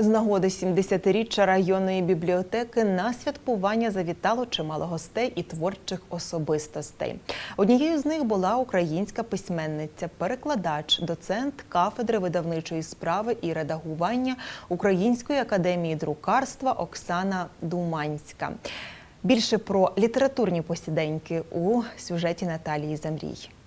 З нагоди 70-річчя районної бібліотеки на святкування завітало чимало гостей і творчих особистостей. Однією з них була українська письменниця, перекладач, доцент кафедри видавничої справи і редагування Української академії друкарства Оксана Думанська. Більше про літературні посіденьки у сюжеті Наталії Замрій.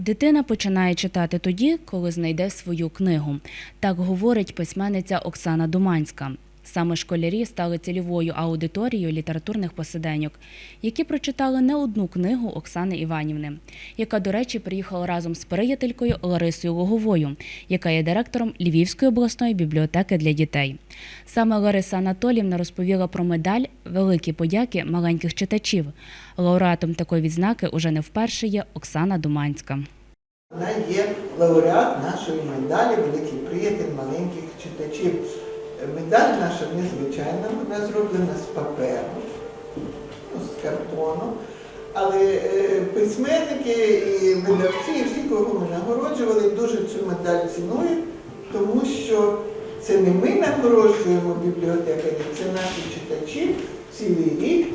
Дитина починає читати тоді, коли знайде свою книгу. Так говорить письменниця Оксана Думанська. Саме школярі стали цільовою аудиторією літературних посиденьок, які прочитали не одну книгу Оксани Іванівни, яка, до речі, приїхала разом з приятелькою Ларисою Логовою, яка є директором Львівської обласної бібліотеки для дітей. Саме Лариса Анатоліївна розповіла про медаль Великі подяки маленьких читачів. Лауреатом такої відзнаки уже не вперше є Оксана Думанська. Вона є лауреат нашої медалі Великий приятель маленьких читачів. Медаль наша незвичайна, вона зроблена з паперу, ну, з картону. Але е, письменники і видавці, і всі, кого ми нагороджували, дуже цю медаль цінують, тому що це не ми нагороджуємо бібліотекарів, це наші читачі цілий рік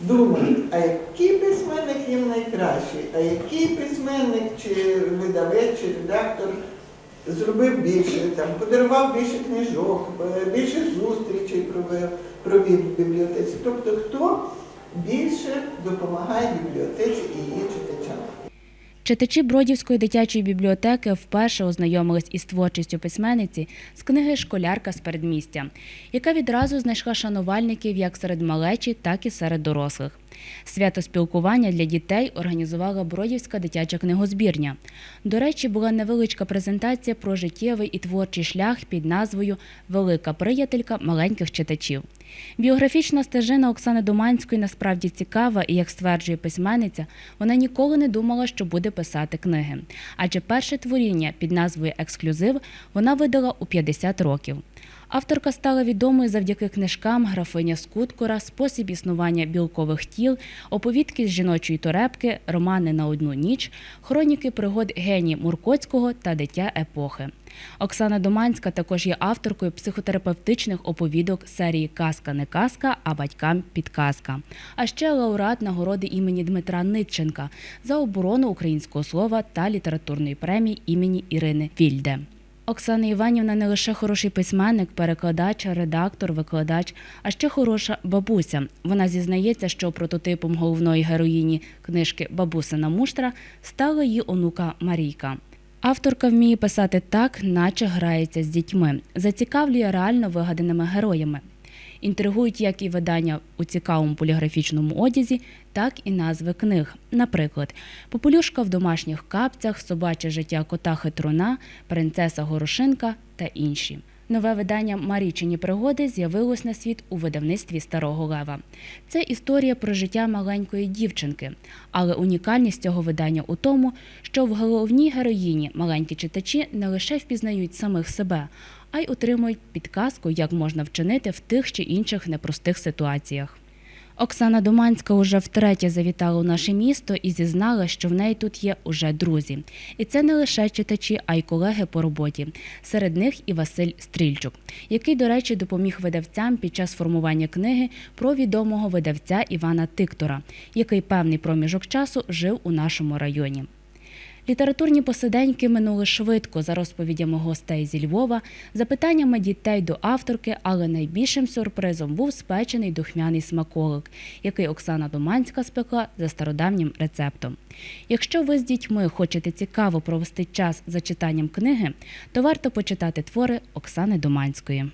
думають, а який письменник їм найкращий, а який письменник чи видавець, чи редактор зробив більше, там, подарував більше книжок, е, більше зустрічей провів, провів в бібліотеці. Тобто хто більше допомагає бібліотеці і її читачам. Читачі Бродівської дитячої бібліотеки вперше ознайомились із творчістю письменниці з книги Школярка з передмістя, яка відразу знайшла шанувальників як серед малечі, так і серед дорослих. Свято спілкування для дітей організувала Бродівська дитяча книгозбірня. До речі, була невеличка презентація про життєвий і творчий шлях під назвою Велика приятелька маленьких читачів. Біографічна стежина Оксани Думанської насправді цікава, і як стверджує письменниця, вона ніколи не думала, що буде писати книги. Адже перше творіння під назвою Ексклюзив вона видала у 50 років. Авторка стала відомою завдяки книжкам Графиня Скуткора, Спосіб існування білкових тіл, оповідки з жіночої торепки, романи на одну ніч, хроніки пригод гені Муркоцького та дитя епохи. Оксана Доманська також є авторкою психотерапевтичних оповідок серії Казка не казка, а батькам підказка. А ще лауреат нагороди імені Дмитра Нитченка за оборону українського слова та літературної премії імені Ірини Вільде. Оксана Іванівна не лише хороший письменник, перекладач, редактор, викладач, а ще хороша бабуся. Вона зізнається, що прототипом головної героїні книжки Бабусина муштра стала її онука Марійка. Авторка вміє писати так, наче грається з дітьми, зацікавлює реально вигаданими героями. Інтригують як і видання у цікавому поліграфічному одязі, так і назви книг. Наприклад, Попелюшка в домашніх капцях, Собаче життя кота хитруна, Принцеса Горошинка та інші. Нове видання Марічині пригоди з'явилось на світ у видавництві Старого Лева. Це історія про життя маленької дівчинки, але унікальність цього видання у тому, що в головній героїні маленькі читачі не лише впізнають самих себе, а й отримують підказку, як можна вчинити в тих чи інших непростих ситуаціях. Оксана Доманська уже втретє завітала у наше місто і зізнала, що в неї тут є уже друзі. І це не лише читачі, а й колеги по роботі. Серед них і Василь Стрільчук, який, до речі, допоміг видавцям під час формування книги про відомого видавця Івана Тиктора, який певний проміжок часу жив у нашому районі. Літературні посиденьки минули швидко за розповідями гостей зі Львова, запитаннями дітей до авторки, але найбільшим сюрпризом був спечений духмяний смаколик, який Оксана Доманська спекла за стародавнім рецептом. Якщо ви з дітьми хочете цікаво провести час за читанням книги, то варто почитати твори Оксани Доманської.